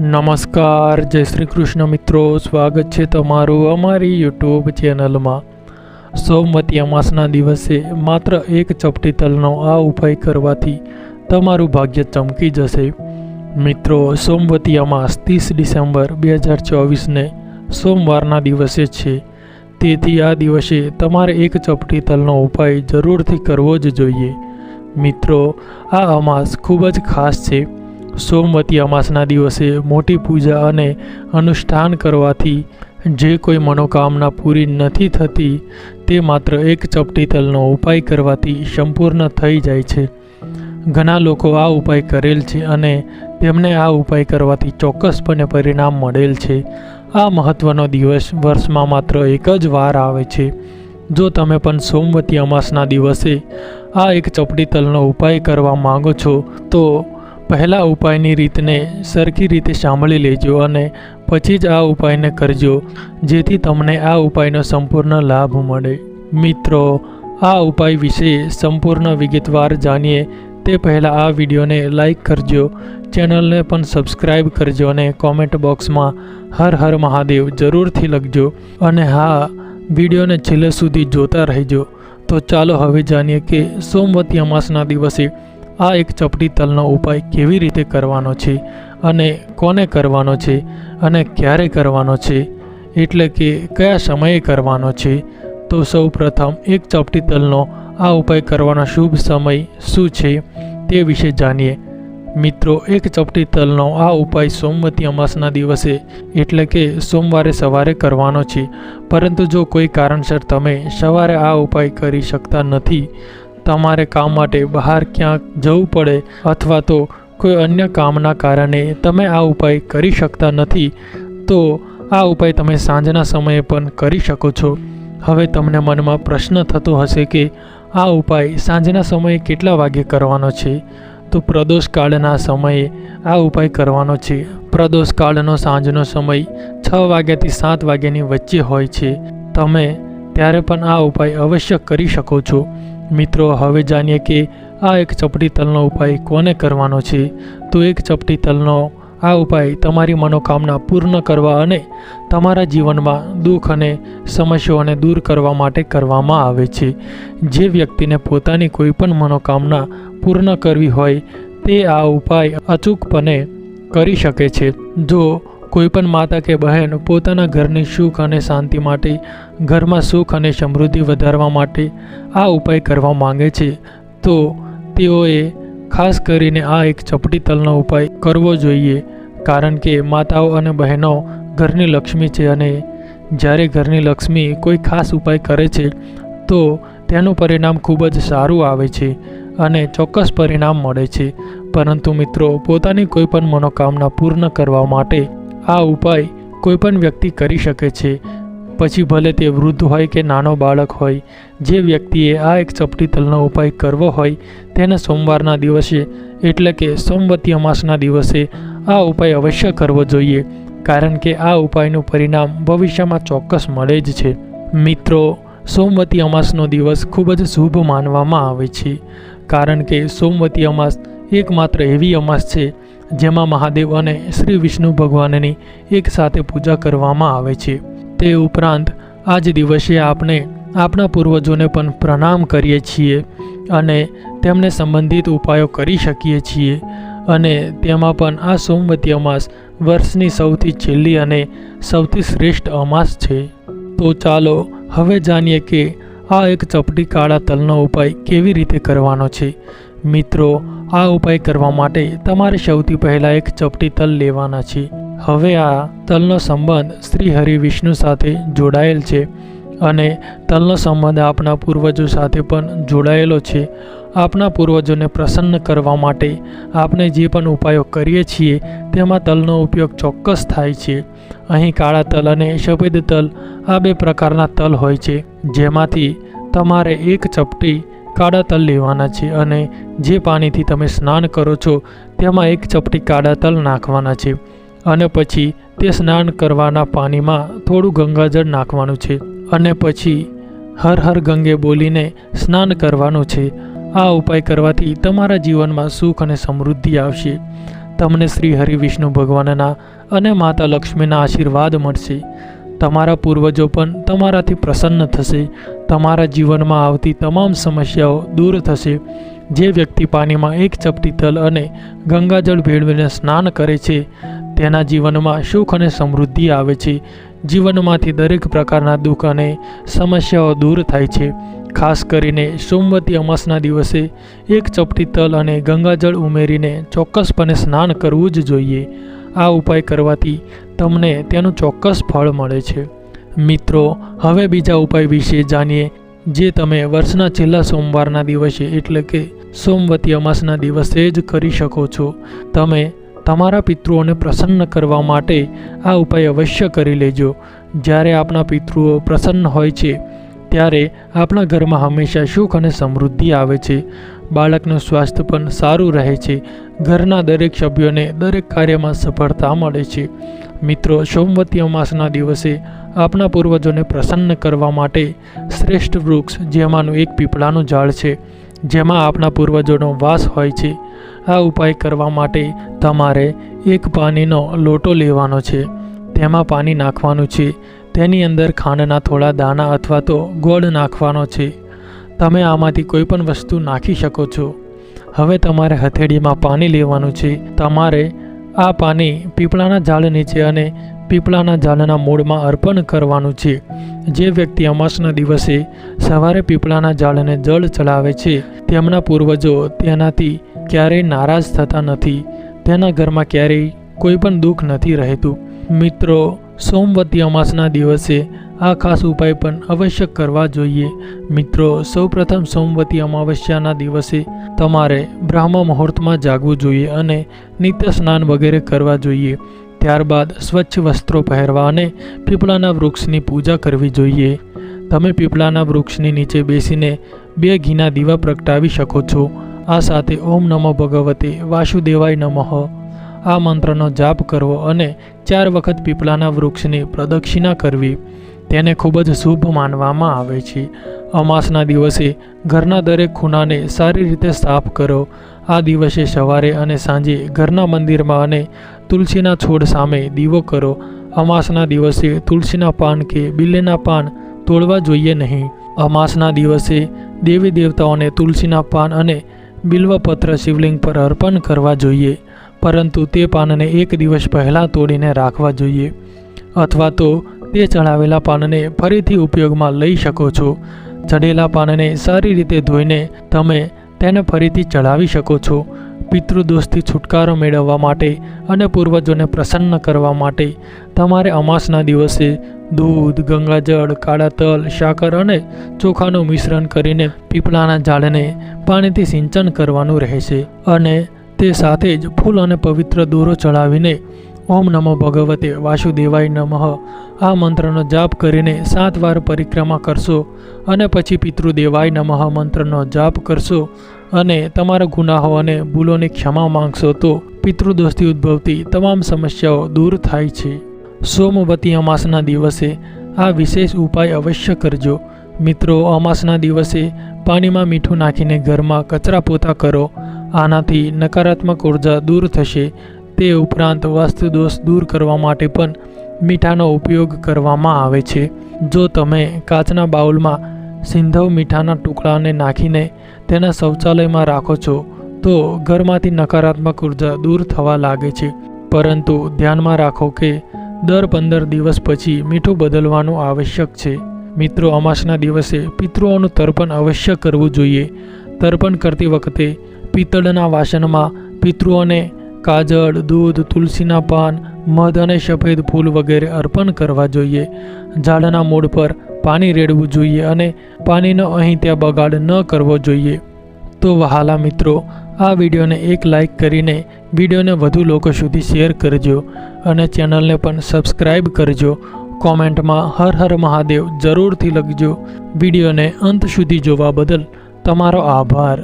નમસ્કાર, જય શ્રી કૃષ્ણ મિત્રો. સ્વાગત છે તમારું અમારી યુટ્યુબ ચેનલમાં. સોમવતી અમાસના દિવસે માત્ર એક ચપટી તલનો આ ઉપાય કરવાથી તમારું ભાગ્ય ચમકી જશે. મિત્રો, સોમવતી અમાસ ત્રીસ ડિસેમ્બર બે હજાર ચોવીસને સોમવારના દિવસે છે. તેથી આ દિવસે તમારે એક ચપટી તલનો ઉપાય જરૂરથી કરવો જ જોઈએ. મિત્રો, આ અમાસ ખૂબ જ ખાસ છે. સોમવતી અમાસના દિવસે મોટી પૂજા અને અનુષ્ઠાન કરવાથી જે કોઈ મનોકામના પૂરી નથી થતી, તે માત્ર એક ચપટી તલનો ઉપાય કરવાથી સંપૂર્ણ થઈ જાય છે. ઘણા લોકો આ ઉપાય કરેલ છે અને તેમને આ ઉપાય કરવાથી ચોક્કસપણે પરિણામ મળેલ છે. આ મહત્ત્વનો દિવસ વર્ષમાં માત્ર એક જ વાર આવે છે. જો તમે પણ સોમવતી અમાસના દિવસે આ એક ચપટી તલનો ઉપાય કરવા માંગો છો, તો પહેલાં ઉપાયની રીતને સરખી રીતે સાંભળી લેજો અને પછી જ આ ઉપાયને કરજો, જેથી તમને આ ઉપાયનો સંપૂર્ણ લાભ મળે. મિત્રો, આ ઉપાય વિશે સંપૂર્ણ વિગતવાર જાણીએ તે પહેલાં આ વિડીયોને લાઈક કરજો, ચેનલને પણ સબસ્ક્રાઈબ કરજો અને કોમેન્ટ બોક્સમાં હર હર મહાદેવ જરૂરથી લખજો અને હા, વિડીયોને છેલ્લે સુધી જોતા રહેજો. તો ચાલો હવે જાણીએ કે સોમવતી અમાસના દિવસે આ એક ચપટી તલનો ઉપાય કેવી રીતે કરવાનો છે અને કોને કરવાનો છે અને ક્યારે કરવાનો છે? એટલે કે કયા સમયે કરવાનો છે? તો સૌ પ્રથમ એક ચપટી તલનો આ ઉપાય કરવાનો શુભ સમય શું છે તે વિશે જાણીએ. મિત્રો, એક ચપટી તલનો આ ઉપાય સોમવતી અમાસના દિવસે એટલે કે સોમવારે સવારે કરવાનો છે. પરંતુ જો કોઈ કારણસર તમે સવારે આ ઉપાય કરી શકતા નથી તમારે કામ માટે બહાર ક્યાંક જવું પડે અથવા તો કોઈ અન્ય કામના કારણે તમે આ ઉપાય કરી શકતા નથી, તો આ ઉપાય તમે સાંજના સમયે પણ કરી શકો છો. હવે તમને મનમાં પ્રશ્ન થતો હશે કે આ ઉપાય સાંજના સમયે કેટલા વાગે કરવાનો છે? તો પ્રદોષ કાળના સમયે આ ઉપાય કરવાનો છે. પ્રદોષ કાળનો સાંજનો સમય છ વાગ્યાથી સાત વાગ્યાની વચ્ચે હોય છે. તમે ત્યારે પણ આ ઉપાય અવશ્ય કરી શકો છો. મિત્રો, હવે જાણીએ કે આ એક ચપટી તલનો ઉપાય કોને કરવાનો છે? તો એક ચપટી તલનો આ ઉપાય તમારી મનોકામના પૂર્ણ કરવા અને તમારા જીવનમાં દુઃખ અને સમસ્યાઓને દૂર કરવા માટે કરવામાં આવે છે. જે વ્યક્તિને પોતાની કોઈ પણ મનોકામના પૂર્ણ કરવી હોય, તે આ ઉપાય અચૂકપણે કરી શકે છે. જો કોઈ પણ માતા કે બહેન પોતાના ઘરની સુખ અને શાંતિ માટે, ઘરમાં સુખ અને સમૃદ્ધિ વધારવા માટે આ ઉપાય કરવા માંગે છે, તો તેઓએ ખાસ કરીને આ એક ચપટી તલનો ઉપાય કરવો જોઈએ, કારણ કે માતાઓ અને બહેનો ઘરની લક્ષ્મી છે અને જ્યારે ઘરની લક્ષ્મી કોઈ ખાસ ઉપાય કરે છે, તો તેનું પરિણામ ખૂબ જ સારું આવે છે અને ચોક્કસ પરિણામ મળે છે. પરંતુ મિત્રો, પોતાની કોઈ પણ મનોકામના પૂર્ણ કરવા માટે આ ઉપાય કોઈ પણ વ્યક્તિ કરી શકે છે. પછી ભલે તે વૃદ્ધ હોય કે નાનો બાળક હોય, જે વ્યક્તિએ આ એક ચપટી તલનો ઉપાય કરવો હોય, તેને સોમવારના દિવસે એટલે કે સોમવતી અમાસના દિવસે આ ઉપાય અવશ્ય કરવો જોઈએ, કારણ કે આ ઉપાયનું પરિણામ ભવિષ્યમાં ચોક્કસ મળે જ છે. મિત્રો, સોમવતી અમાસનો દિવસ ખૂબ જ શુભ માનવામાં આવે છે, કારણ કે સોમવતી અમાસ એકમાત્ર એવી અમાસ છે, જેમાં મહાદેવ અને શ્રી વિષ્ણુ ભગવાનની એક સાથે પૂજા કરવામાં આવે છે. તે ઉપરાંત આ જ દિવસે આપણે આપણા પૂર્વજોને પણ પ્રણામ કરીએ છીએ અને તેમને સંબંધિત ઉપાયો કરી શકીએ છીએ અને તેમાં પણ આ સોમવતી અમાસ વર્ષની સૌથી છેલ્લી અને સૌથી શ્રેષ્ઠ અમાસ છે. તો ચાલો, હવે જાણીએ કે આ એક ચપટી કાળા તલનો ઉપાય કેવી રીતે કરવાનો છે. મિત્રો આ ઉપાય કરવા માટે તમારે સૌથી પહેલાં એક ચપટી તલ લેવાના છે. હવે આ તલનો સંબંધ શ્રી હરિ વિષ્ણુ સાથે જોડાયેલ છે અને તલનો સંબંધ આપણા પૂર્વજો સાથે પણ જોડાયેલો છે. આપણા પૂર્વજોને પ્રસન્ન કરવા માટે આપણે જે પણ ઉપાયો કરીએ છીએ તેમાં તલનો ઉપયોગ ચોક્કસ થાય છે. અહીં કાળા તલ અને સફેદ તલ આ બે પ્રકારના તલ હોય છે. જેમાંથી તમારે એક ચપટી કાળા તલ લેવાના છે અને જે પાણીથી તમે સ્નાન કરો છો, તેમાં એક ચપટી કાળા તલ નાખવાના છે અને પછી તે સ્નાન કરવાના પાણીમાં થોડું ગંગાજળ નાખવાનું છે અને પછી હર હર ગંગે બોલીને સ્નાન કરવાનું છે. આ ઉપાય કરવાથી તમારા જીવનમાં સુખ અને સમૃદ્ધિ આવશે. તમને શ્રી હરિ વિષ્ણુ ભગવાનના અને માતા લક્ષ્મીના આશીર્વાદ મળશે. તમારા પૂર્વજો પણ તમારાથી પ્રસન્ન થશે. તમારા જીવનમાં આવતી તમામ સમસ્યાઓ દૂર થશે. જે વ્યક્તિ પાણીમાં એક ચપટી તલ અને ગંગાજળ ભેળવીને સ્નાન કરે છે, તેના જીવનમાં સુખ અને સમૃદ્ધિ આવે છે. જીવનમાંથી દરેક પ્રકારના દુઃખ અને સમસ્યાઓ દૂર થાય છે. ખાસ કરીને સોમવતી અમાસના દિવસે એક ચપટી તલ અને ગંગાજળ ઉમેરીને ચોક્કસપણે સ્નાન કરવું જ જોઈએ. આ ઉપાય કરવાથી તમને તેનું ચોક્કસ ફળ મળે છે. મિત્રો, હવે બીજા ઉપાય વિશે જાણીએ, જે તમે વર્ષના છેલ્લા સોમવારના દિવસે, એટલે કે સોમવતી અમાસના દિવસે જ કરી શકો છો. તમે તમારા પિતૃઓને પ્રસન્ન કરવા માટે આ ઉપાય અવશ્ય કરી લેજો. જ્યારે આપણા પિતૃઓ પ્રસન્ન હોય છે, ત્યારે આપણા ઘરમાં હંમેશા સુખ અને સમૃદ્ધિ આવે છે. બાળકનું સ્વાસ્થ્ય પણ સારું રહે છે. ઘરના દરેક સભ્યોને દરેક કાર્યમાં સફળતા મળે છે. મિત્રો, સોમવતી અમાસના દિવસે આપણા પૂર્વજોને પ્રસન્ન કરવા માટે શ્રેષ્ઠ વૃક્ષ જેમાંનું એક પીપળાનું ઝાડ છે, જેમાં આપણા પૂર્વજોનો વાસ હોય છે. આ ઉપાય કરવા માટે તમારે એક પાણીનો લોટો લેવાનો છે. તેમાં પાણી નાખવાનું છે. તેની અંદર ખાંડના થોડા દાણા અથવા તો ગોળ નાખવાનો છે. તમે આમાંથી કોઈ પણ વસ્તુ નાખી શકો છો. હવે તમારે હથેળીમાં પાણી લેવાનું છે. તમારે આ પાણી પીપળાના ઝાડ નીચે અને પીપળાના ઝાડના મૂળમાં અર્પણ કરવાનું છે. જે વ્યક્તિ અમાસના દિવસે સવારે પીપળાના ઝાડને જળ ચડાવે છે, તેમના પૂર્વજો તેનાથી ક્યારેય નારાજ થતા નથી. તેના ઘરમાં ક્યારેય કોઈ પણ દુઃખ નથી રહેતું. મિત્રો, સોમવતી અમાસના દિવસે આ ખાસ ઉપાય પણ અવશ્ય કરવા જોઈએ. મિત્રો, સૌપ્રથમ સોમવતી અમાવસ્યાના દિવસે તમારે બ્રાહ્મ મુહૂર્તમાં જાગવું જોઈએ અને નિત્ય સ્નાન વગેરે કરવા જોઈએ. ત્યારબાદ સ્વચ્છ વસ્ત્રો પહેરવા અને પીપળાના વૃક્ષની પૂજા કરવી જોઈએ. તમે પીપળાના વૃક્ષની નીચે બેસીને બે ઘીના દીવા પ્રગટાવી શકો છો. આ સાથે ઓમ નમો ભગવતે વાસુદેવાય નમઃ. આ મંત્રનો જાપ કરવો અને ચાર વખત પીપળાના વૃક્ષની પ્રદક્ષિણા કરવી. તેને ખૂબ જ શુભ માનવામાં આવે છે. અમાસના દિવસે ઘરના દરેક ખૂણાને સારી રીતે સાફ કરો. આ દિવસે સવારે અને સાંજે ઘરના મંદિરમાં અને તુલસીના છોડ સામે દીવો કરો. અમાસના દિવસે તુલસીના પાન કે બિલ્લેના પાન તોડવા જોઈએ નહીં. અમાસના દિવસે દેવી દેવતાઓને તુલસીના પાન અને બિલ્વપત્ર શિવલિંગ પર અર્પણ કરવા જોઈએ, પરંતુ તે પાનને એક દિવસ પહેલાં તોડીને રાખવા જોઈએ. અથવા તો તે ચડાવેલા પાનને ફરીથી ઉપયોગમાં લઈ શકો છો. ચડેલા પાનને સારી રીતે ધોઈને તમે તેને ફરીથી ચડાવી શકો છો. પિતૃદોષથી છુટકારો મેળવવા માટે અને પૂર્વજોને પ્રસન્ન કરવા માટે તમારે અમાસના દિવસે દૂધ, ગંગાજળ, કાળા તલ સાકર અને ચોખાનું મિશ્રણ કરીને પીપળાના ઝાડને પાણીથી સિંચન કરવાનું રહેશે. અને તે સાથે જ ફૂલ અને પવિત્ર દોરો ચડાવીને ઓમ નમો ભગવતે વાસુદેવાય નમઃ. આ મંત્રનો જાપ કરીને સાત વાર પરિક્રમા કરશો અને પછી પિતૃદેવાય નમઃ મંત્રનો જાપ કરશો અને તમારા ગુનાહો અને ભૂલોની ક્ષમા માંગશો તો પિતૃદોષથી ઉદ્ભવતી તમામ સમસ્યાઓ દૂર થાય છે. સોમવતી અમાસના દિવસે આ વિશેષ ઉપાય અવશ્ય કરજો. મિત્રો, અમાસના દિવસે પાણીમાં મીઠું નાખીને ઘરમાં કચરા પોતા કરો. આનાથી નકારાત્મક ઊર્જા દૂર થશે તે ઉપરાંત વાસ્તુ દોષ દૂર કરવા માટે પણ મીઠાનો ઉપયોગ કરવામાં આવે છે. જો તમે કાચના બાઉલમાં સિંધવ મીઠાના ટુકડાને નાખીને તેના શૌચાલયમાં રાખો છો, તો ઘરમાંથી નકારાત્મક ઊર્જા દૂર થવા લાગે છે. પરંતુ ધ્યાનમાં રાખો કે દર પંદર દિવસ પછી મીઠું બદલવાનું આવશ્યક છે. મિત્રો, અમાસના દિવસે પિતૃઓનું તર્પણ અવશ્ય કરવું જોઈએ. તર્પણ કરતી વખતે પિત્તળના વાસણમાં પિતૃઓને કાજળ, દૂધ, તુલસીના પાન, મધ અને સફેદ ફૂલ વગેરે અર્પણ કરવા જોઈએ. ઝાડના મૂળ પર પાણી રેડવું જોઈએ અને પાણીનો અહીં ત્યાં બગાડ ન કરવો જોઈએ. તો વહાલા મિત્રો, આ વિડીયોને એક લાઈક કરીને વિડીયોને વધુ લોકો સુધી શેર કરજો અને ચેનલને પણ સબસ્ક્રાઈબ કરજો. કોમેન્ટમાં હર હર મહાદેવ જરૂરથી લખજો. વિડીયોને અંત સુધી જોવા બદલ તમારો આભાર.